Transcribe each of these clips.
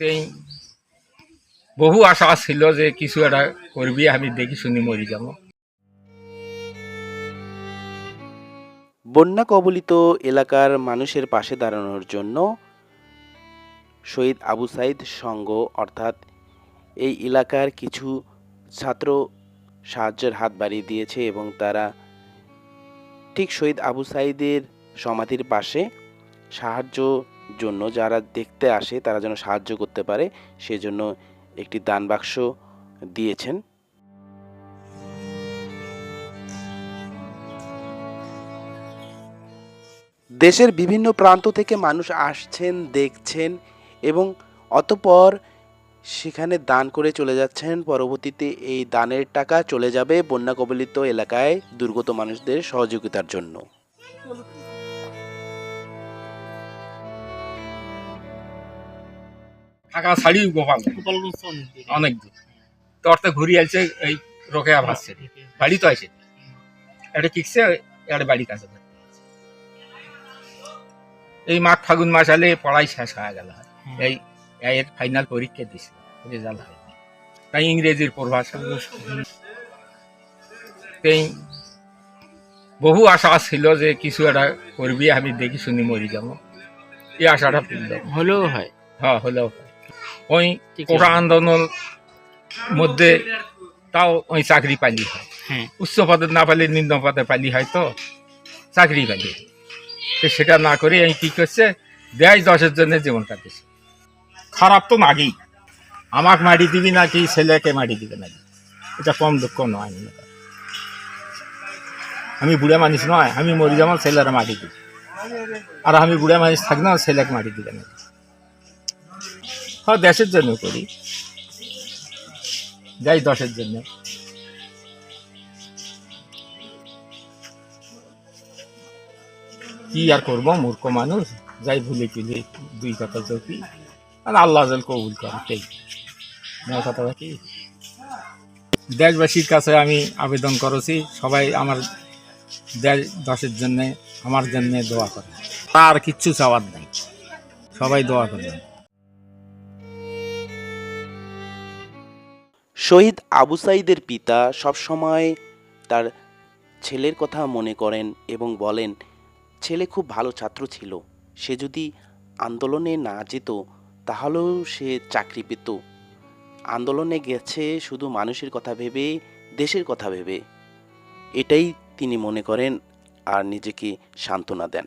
এই বহু আশা ছিল যে কিছু একটা করবি, আমি দেখি শুনি মরি যাব। বন্যা কবলিত এলাকার মানুষের পাশে দাঁড়ানোর জন্য শহীদ আবু সাইদ সংঘ অর্থাৎ এই এলাকার কিছু ছাত্র সাহায্যের হাত বাড়িয়ে দিয়েছে এবং তারা ঠিক শহীদ আবু সাইদের সমাধির পাশে সাহায্য জন্য যারা দেখতে আসে, তারা যেন সাহায্য করতে পারে, সেজন্য একটি দান বাক্স দিয়েছেন। দেশের বিভিন্ন প্রান্ত থেকে মানুষ আসছেন, দেখছেন এবং অতপর সেখানে দান করে চলে যাচ্ছেন। পরবর্তীতে এই দানের টাকা চলে যাবে বন্যা কবলিত এলাকায় দুর্গত মানুষদের সহযোগিতার জন্য। ছাড়ি গোপাল অনেক দূর। তো অর্থে ঘুরি আসছে এই রোকে বাড়ি তো আছে। এটা কিকছে? এটা বাড়ির কাছে। এই মাঘ ফাগুন মাস আলে পড়াই শেষ হয়ে গেল। এই এর ফাইনাল পরীক্ষা দিছে। রেজাল্ট হয়নি তাই ইংরেজির এই বহু আশা ছিল যে কিছু একটা করবি আমি দেখি শুনি মরি যাব। এই আশাটা হলেও হয়। হ্যাঁ হলেও ওই কোটা আছে। মধ্যে তাও ওই চাকরি পালি হয়। হ্যাঁ। উচ্চ পদে না পালে নিম্ন পদে পালি হয় তো চাকরি পালি। তো সেটা না করে এই কি করছে দেয় দশের জন্য জীবনটা দিছে। খারাপ তো নাগেই আমাকে মাটি দিবি নাকি ছেলেকে মাটি দিবে নাকি? এটা কম দুঃখ নয়। আমি বুড়া মানুষ নয় আমি মরি যেমন ছেলেরা মাটি দিবি। আর আমি বুড়া মানুষ থাকি না ছেলেকে মাটি দিবে না হ্যাঁ দেশের জন্য করি। যাই দশের জন্য। কি আর করব, মূর্খ মানুষ? যাই ভুলে চুলে দুই কথা চৌকি আর আল্লাহ কবুল করে আমার কথা কি দেশবাসীর কাছে আমি আবেদন করেছি, সবাই আমার দেশ, দশের জন্যে, আমার জন্যে দোয়া করে। আর কিচ্ছু চাওয়ার নেই। সবাই দোয়া করবেন। শহীদ আবু সাইদের পিতা সবসময় তার ছেলের কথা মনে করেন এবং বলেন, ছেলে খুব ভালো ছাত্র ছিল। সে যদি আন্দোলনে না যেত, তাহলেও সে চাকরি পেত। আন্দোলনে গেছে শুধু মানুষের কথা ভেবে, দেশের কথা ভেবে। এটাই তিনি মনে করেন আর নিজেকে সান্ত্বনা দেন।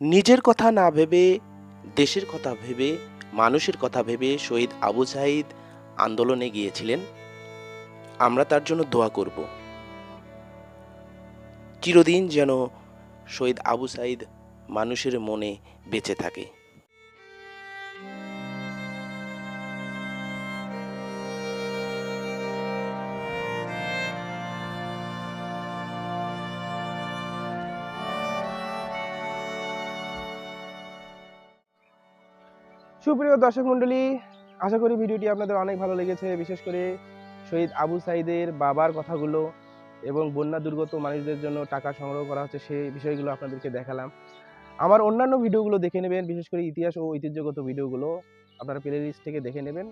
নিজের কথা না ভেবে, দেশের কথা ভেবে, মানুষের কথা ভেবে শহীদ আবু সাহিদ আন্দোলনে গিয়েছিলেন। আমরা তার জন্য দোয়া করব। চিরদিন যেন শহীদ আবু সাইদ মানুষের মনে বেঁচে থাকে। সুপ্রিয় দর্শক মণ্ডলী, আশা করি ভিডিওটি আপনাদের অনেক ভালো লেগেছে। বিশেষ করে শহীদ আবু সাইদের বাবার কথাগুলো এবং বন্যা দুর্গত মানুষদের জন্য টাকা সংগ্রহ করা হচ্ছে সেই বিষয়গুলো আপনাদেরকে দেখালাম। আমার অন্যান্য ভিডিওগুলো দেখে নেবেন, বিশেষ করে ইতিহাস ও ঐতিহ্যগত ভিডিওগুলো আপনারা প্লে লিস্ট থেকে দেখে নেবেন।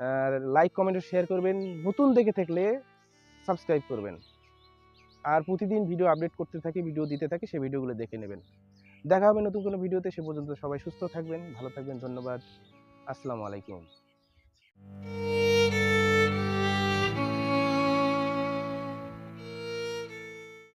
আর লাইক কমেন্ট শেয়ার করবেন, নতুন দেখে থাকলে সাবস্ক্রাইব করবেন। আর প্রতিদিন ভিডিও আপডেট করতে থাকি ভিডিও দিতে থাকি, সেই ভিডিওগুলো দেখে নেবেন। দেখা হবে নতুন কোনো ভিডিওতে, সে পর্যন্ত সবাই সুস্থ থাকবেন, ভালো থাকবেন, ধন্যবাদ, আসসালামু আলাইকুম।